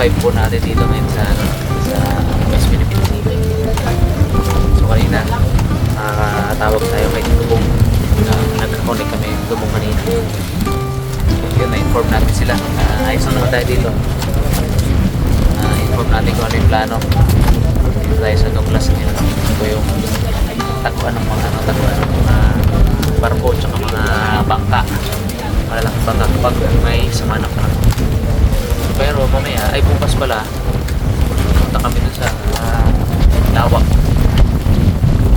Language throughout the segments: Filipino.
5 po natin dito ngayon sa, ano, sa West Philippine Sea. So kanina, nakakatawag tayo kay Tubong na nagka-connect kami yung Tubong kanina. Yun, na-inform natin sila. Uh, ayos na naman tayo dito. Uh, inform natin kung ano yung plano. Dito tayo sa Douglas ngayon. Ito yung taguan ng mga ano, taguan ng mga barko tsaka mga bangka. Malalaking bangka kapag may sama ng panahon. Pero mamaya, ay bukas pala, punta kami dun sa uh, lawak.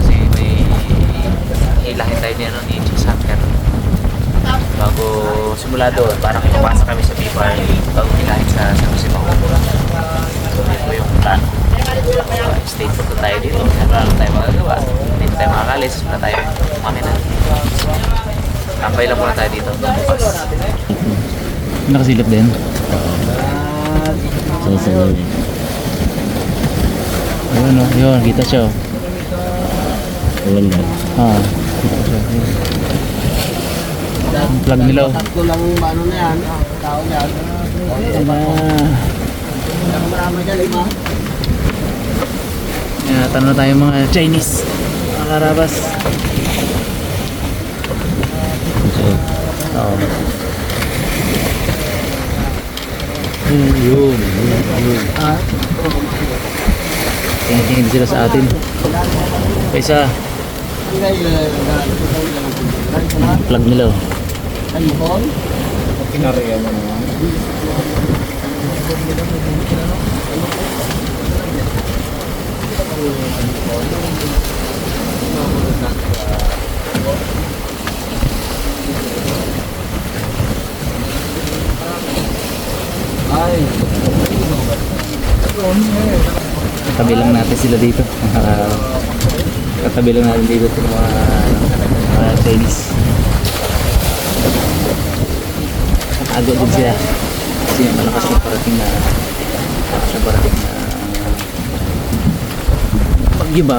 Kasi may hilahin tayo ni, ano, ni Hunter. Bago simula doon, parang papasok kami sa B-Bar bago hilahin sa San Jose Baco. So, ito yung plano. Uh, stay put na tayo dito. Wala lang tayo magagawa. Hindi na tayo makakalis. Wala tayo maminan. Tambay lang muna tayo dito. Bukas. Nakasilip din. Sa sa Ayun o, yun, kita siya o. Wala. Ah, kita siya. Yun. Ang plug nila o. Tatlo lang yung ano na yan, ah, tao yan. Ayan na. Ang marami dyan, lima. Ayan, tanong na tayo mga Chinese. Mga karabas. So, Oo. Yun, yun, yun. Ah, Tingin-tingin sila sa atin. Kaysa, hindi kayo, uh, plug nila o. Ay, mohon. Ay, Katabi lang natin sila dito. Ah, Katabi lang natin dito sa mga, mga Chinese. Nakatago din sila. Kasi malakas yung parating na malakas yung parating na bagyo ba?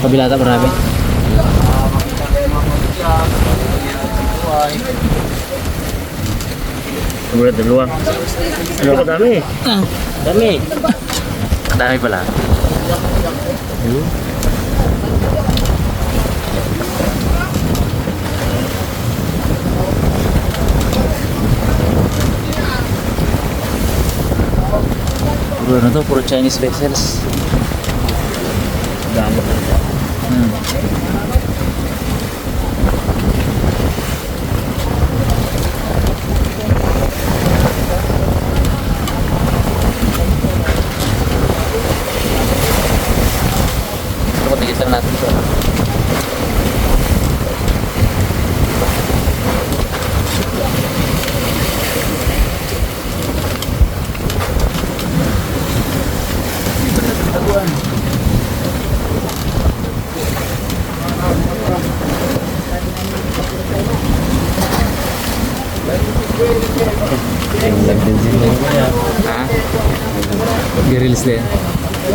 Kabila ata marami. Siguro dalawa. ano ka dami? Dami. Dami pala. Puro ano to, puro Chinese vessels.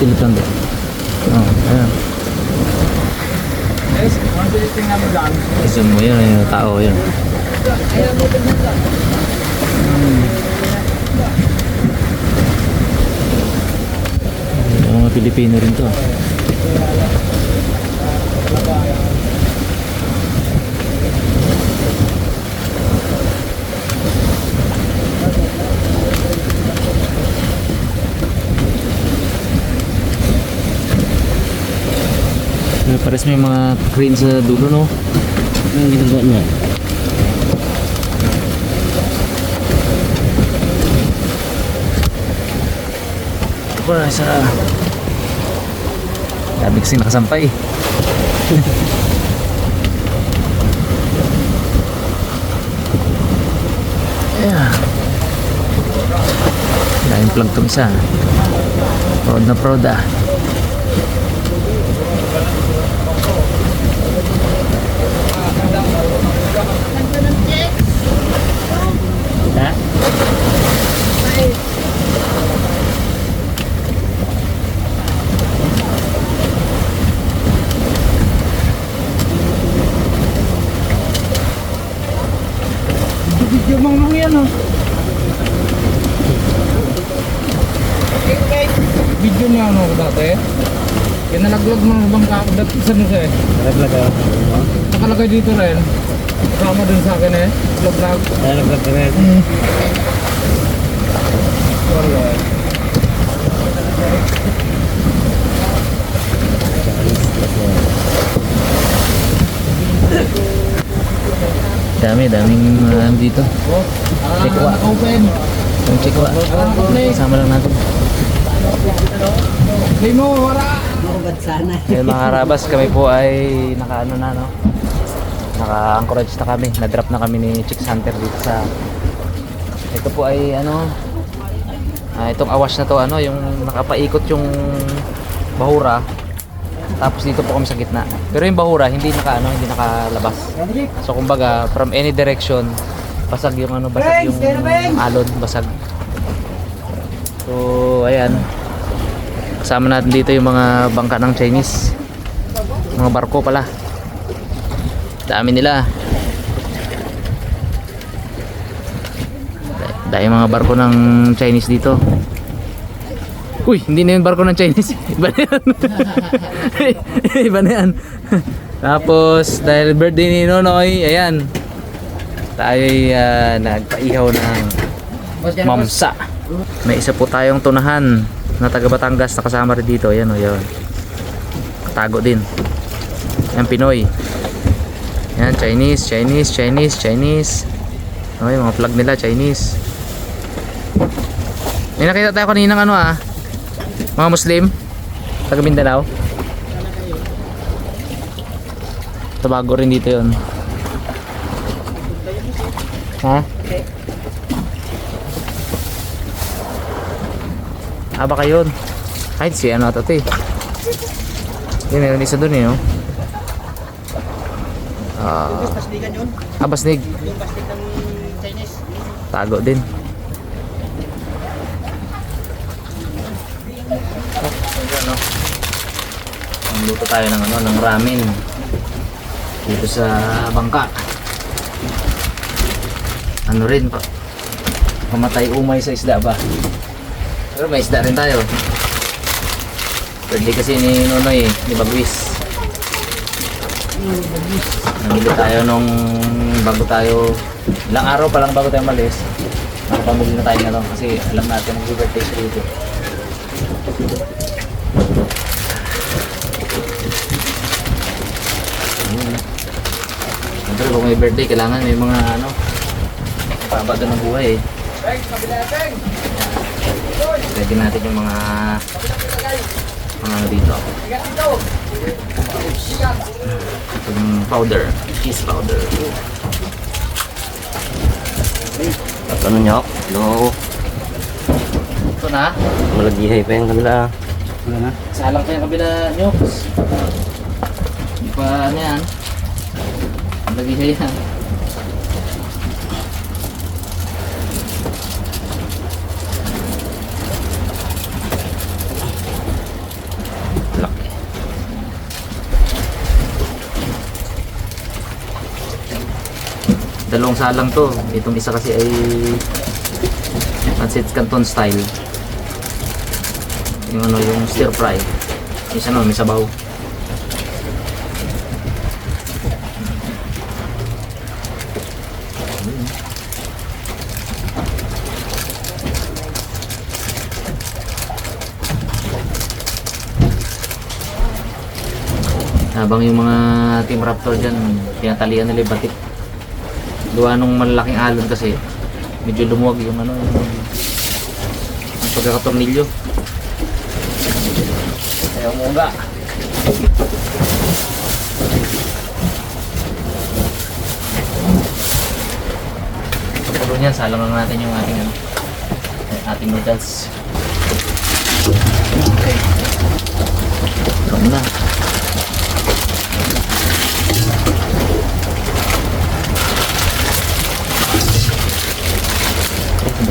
Silip lang din. Oh, ayan. Isang mo yun, yung tao yun. Hmm. Yung mga Pilipino rin to. niya yung mga crane sa dulo no? Ano yung ginagawa niya? Ito pa isa. Sabi kasi nakasampay. Yeah dahil plug tong isa. Proud na proud ah. Video na ano dati. Yan nalaglag mo bang kakagdat sa nito eh. Nalaglag ako. Nakalagay dito rin. Kasama dun sa akin eh. Vlog-vlog. Nalaglag ka rin. Wala. Dami, daming uh, dito. Chikwa. Open. Yung chikwa. Sama lang natin. Hindi mo, wala. Makabad sana. Ngayon mga karabas, kami po ay naka ano na no. Naka-anchorage na kami. Na-drop na kami ni Chicks Hunter dito sa ito po ay ano? Ah, itong awash na to ano? Yung nakapaikot yung bahura. Tapos dito po kami sa gitna. Pero yung bahura hindi naka ano hindi nakalabas. So kumbaga from any direction basag yung ano basag yung alon basag. So ayan kasama natin dito yung mga bangka ng Chinese. Mga barko pala. Dami nila. Dahil mga barko ng Chinese dito. Uy hindi na yung barko ng Chinese. Iba na yan. Iba na yan. Tapos dahil birthday ni Nonoy ayan. Tayo ay ah, nagpaihaw ng mamsa. May isa po tayong tunahan na taga Batangas na rin dito. Ayan o yun. Katago din. Yan Pinoy. Yan Chinese Chinese Chinese Chinese. Okay mga flag nila Chinese. May nakita tayo kanina ano ah. Mga Muslim. Taga Mindanao. Tabago rin dito yun. Ha? Ah baka yun kahit si ano ata to eh. Yun meron isa dun eh oh. Ah, Pasligan yun. ah basnig Yung paslig ng Chinese. tago din. Ano tayo ng ano ng ramen. Dito sa bangka. Ano rin pa pamatay umay sa isda ba pero may isda rin tayo. Birthday kasi ni Nonoy ni Bagwis. Namili tayo nung bago tayo ilang araw pa lang bago tayo malis nakapamili na tayo na lang kasi alam natin ang birthday siya dito. Siyempre kung may birthday kailangan may mga ano paba doon ng buhay eh Pwede natin yung mga mga ano dito yung powder cheese powder At ano niyo? No. ito na Malagihay pa yung kabila. Wala na. Salang pa yung kabila nyo. Hindi pa ano yan. Lagi siya yan. Dalawang salang to. Itong isa kasi ay Pancit Canton style. Yung ano yung stir fry. Isa no may sabaw. Habang yung mga team raptor dyan tinatalian nila yung batik gawa nung malalaking alon kasi medyo lumuwag yung ano yung, pagkakatornilyo Ayaw mo nga. Pagpulo niyan, salang lang natin yung ating ano, ating noodles. Ito muna.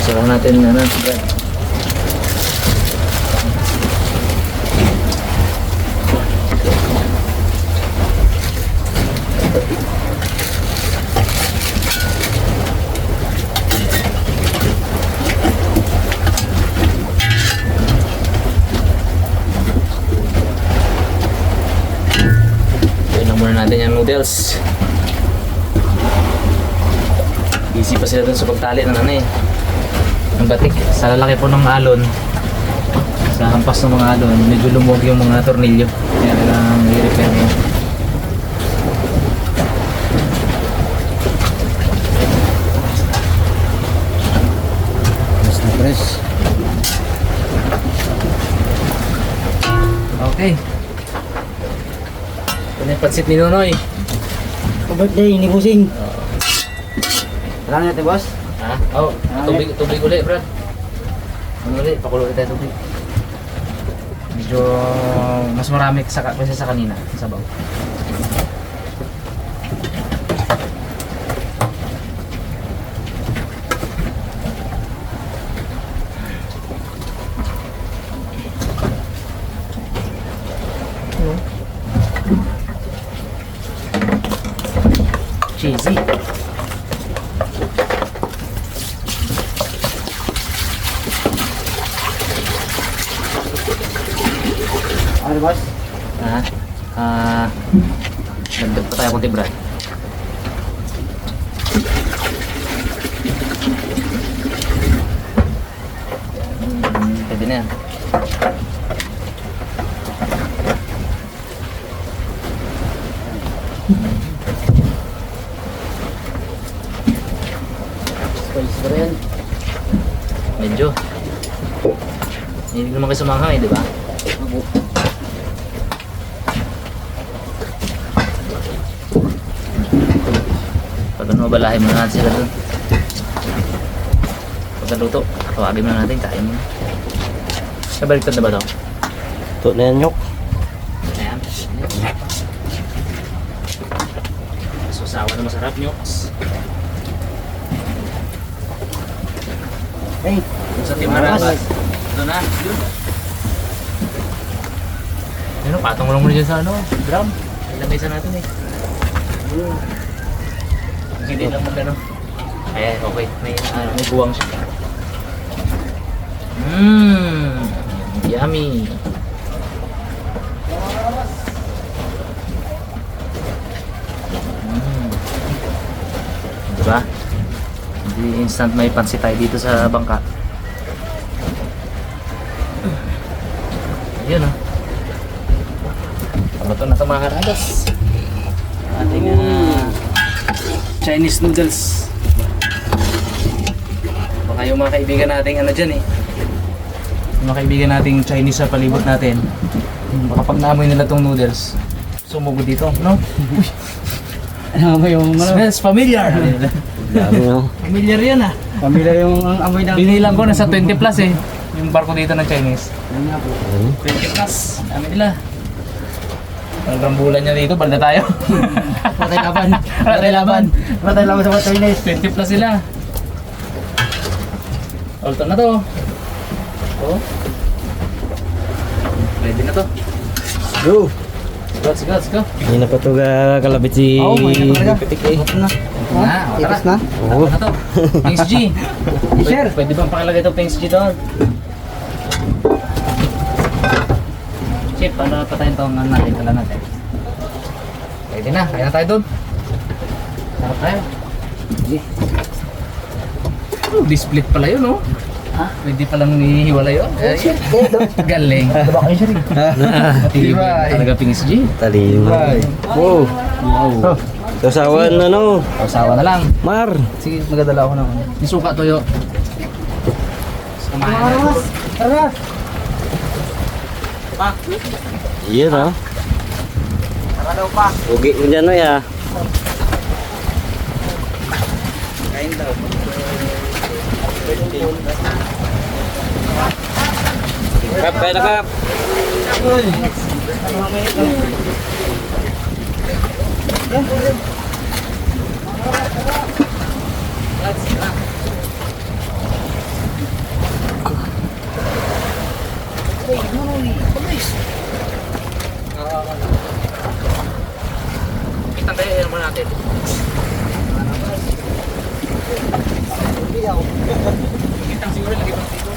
Basta lang natin Brad. Ito lang muna natin yung noodles. Busy pa sila dun sa pagtali ng ano eh. Ng batik. Sa lalaki po ng alon. Sa hampas ng mga alon, medyo lumuwag yung mga tornilyo. Kaya kailangan i-repair. Mas na press. Okay. Ito na yung pansit ni Nonoy. birthday ni Busing. Alam natin, boss? Oh, tubig, tubig ulit, Brad. Ano ulit? Pakulo ulit tayo tubig. Medyo mas marami sa, kasi sa kanina, sa sabaw. Cheesy. Ano, boss? Ha? Ah, nagdag pa tayo konti, Brad. Hmm, Pwede na yan. Spice pa rin. Medyo. Hindi naman kayo sumangha eh, di ba? Pag ano, balahin muna natin sila dun. Pagkaluto, tawagin muna natin, kain muna. Nabaliktad na ba to? Ito na yan, nyok. Ayan. Susawa na masarap nyo. Hey, Sa timaras. Ito na. Yun. Ano, patong mo lang muna dyan sa ano, drum. Ilagay sa natin eh. Hindi lang mag ano. Ayan, okay. May, ano, may buwang siya. Mmm. Yummy. Mm. Diba? Hindi instant may pansit tayo dito sa bangka. Ayun oh. Ano to na ito mga karagas? Ating ah, Chinese noodles. Baka yung mga kaibigan nating ano dyan eh. Yung mga kaibigan nating Chinese sa palibot natin. Baka pag naamoy nila tong noodles, sumugod dito, no? Ano ba yung Smells familiar! familiar yan ah. Pamilya yung ang amoy ng... Binilang ko nasa 20 plus eh. Yung barko dito ng Chinese. Ano nga po? 20 plus. Dami nila. Ang rambulan niya dito, balda tayo. Patay laban. Patay laban. Patay laban sa mga Chinese. 20 plus sila. Alto na to. Oh. Ready na to. Go! Let's go, let's go. Hindi na pa ito kalabit si... Oo, may na talaga. Pitik eh. Ito na. Na, o, tara. Tapos na? Oo. Ano to? Thanks G. sir. Pwede, pwede bang pakilagay itong thanks G doon? Chip, para patayin itong ano natin, kala natin. Pwede na, kaya na tayo doon. Sarap tayo. Oh, di-split pala yun, oh. Ha? Pwede palang nihiwala yun. Eh, Galing. Diba kayo sir? Matibay. Talaga pingis G. Talino. Wow! Wow. Kasawan, ano? Usawa na lang. Mar! Sige, magadala ako ng Yung suka toyo. Kumain na. Tara! Iyan, ha? Tara daw pa. Ugi mo dyan, no, ya? Kain daw. Kap, kaya na kap. Kita tayo naman natin. Kitang siguro lagi pa dito.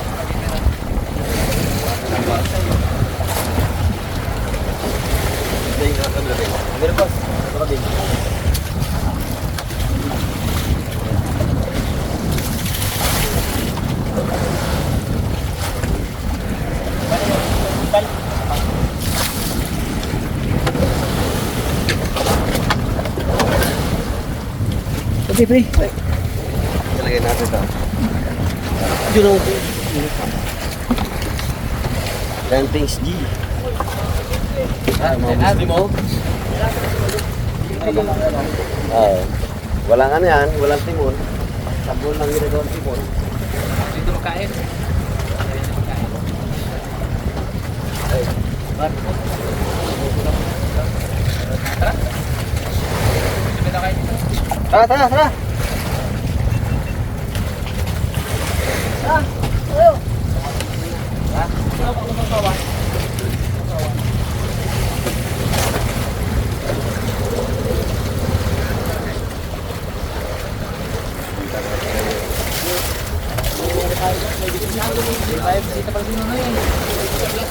Okay, pre. Talagay natin ito. Yun ang... Rampings G. Ah, mo? Oo. Walang ano yan, walang timon. Sabon lang ginagawang timon. Dito makain. Tara, tara, tara!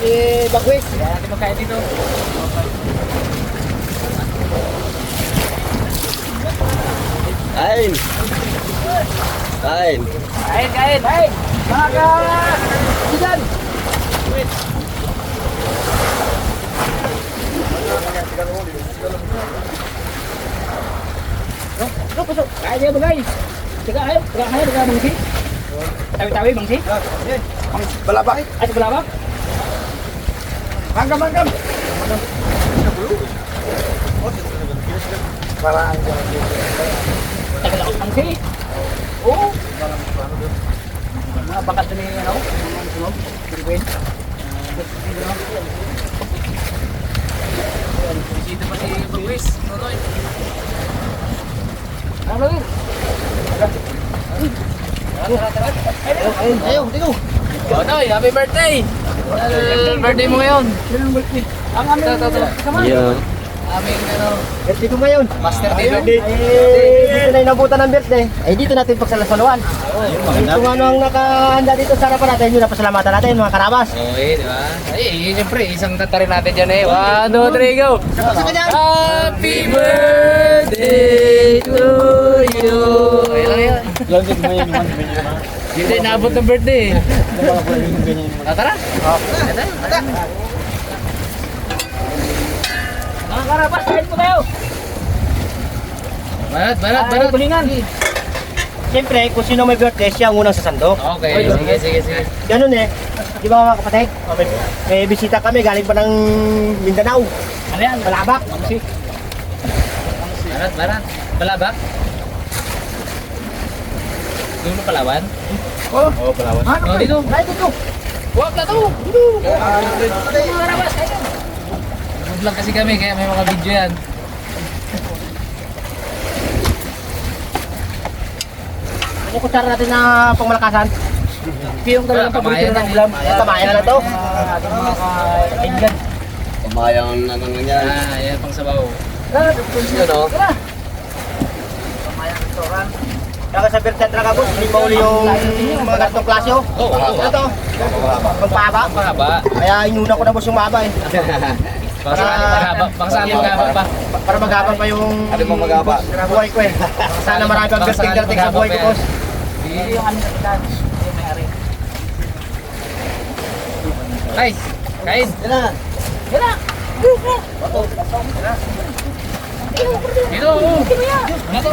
Eh, bagwis. Kaya natin magkain dito. Kain! Kain! Kain, kain, kain. Mga ka... Sidan. Ano pasok? Kaya niya bagay. Teka, ayaw. Teka, ayaw. Teka, bangsi. Tawi-tawi, bangsi. Balabak. Ay, sa balabak. Manggam, manggam. Parang Tagal ako bangsi. Oo. Mga bakat na ni, ano? Sunog. Pilipin. Bisita pa si Bagwis. Nonoy. Ano yun? Ayaw, tingko. Oh, Noy, happy birthday! Uh, birthday mo ngayon. Ang on. Yeah. Aming, ano, Birthday ko ngayon. master dito. Eh, dito na inabutan ng birthday. Ay, dito natin pagsalasaluan. Kung ano ang nakahanda dito sa harapan natin, yun ang pasalamatan natin, mga karabas. Okay, di ba? Ay, siyempre, isang kanta rin natin dyan eh. One, two, three, go! Happy birthday to you! Okay lang yan. Hindi, naabot ng birthday. Ah, tara. Tara. Mga karabas, kain po tayo. Barat, barat, barat. Tulingan. Siyempre, kung sino may birthday, siya ang unang sa sandok. Okay, sige, sige, sige. Ganun eh. Di ba mga kapatid? Oh, May, may bisita kami, galing pa ng Mindanao. Ano yan? Balabak. Barat, barat. Palabak? Doon mo palawan? Oh, oh Palawan. Oh, dito. Ay, dito. Huwag na to! Mga rabas, kayo! Vlog kasi kami, kaya may mga video yan. Ano yung kutsara natin na pangmalakasan? Yung talagang paborito na ng ulam. Ayan, tamayan na to. Ating mga kaibigan. Kamayang ano na yan. Ah, yan pang sabaw. Yun o. Kaya sa birthday talaga po, hindi pa uli yung mga ganitong klase oh. Oo, oo. Ano to? Magpahaba. Ang mahaba. Kaya inuna ko na boss yung mahaba eh. Baka sa akin mahaba. Baka sa mahaba pa. Pa- Para maghabang pa yung Ano mo magaba? buhay ko eh. Sana marami pang Baka sa buhay ko yan. boss. Hindi yung kapitan. Yung may-ari. Ay, kain. Yan na. Yan na. Dito, oo. Dito.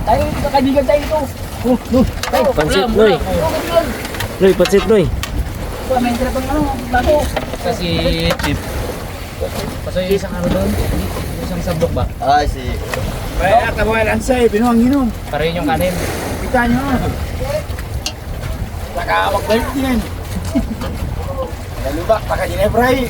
Tayo dito kaibigan tayo dito. Oh, no. Tayo. Pansit, Noy. Noy, pansit, Noy. May tira pang ano, bago. Kasi chip. Paso yung isang ano doon? Isang sandok ba? Ay, si... Kaya kabuhay lang sa'yo, binuhang hinom. Para yun yung kanin. Kita nyo. Nakawag yan. Alam mo ba, baka Ginebra eh.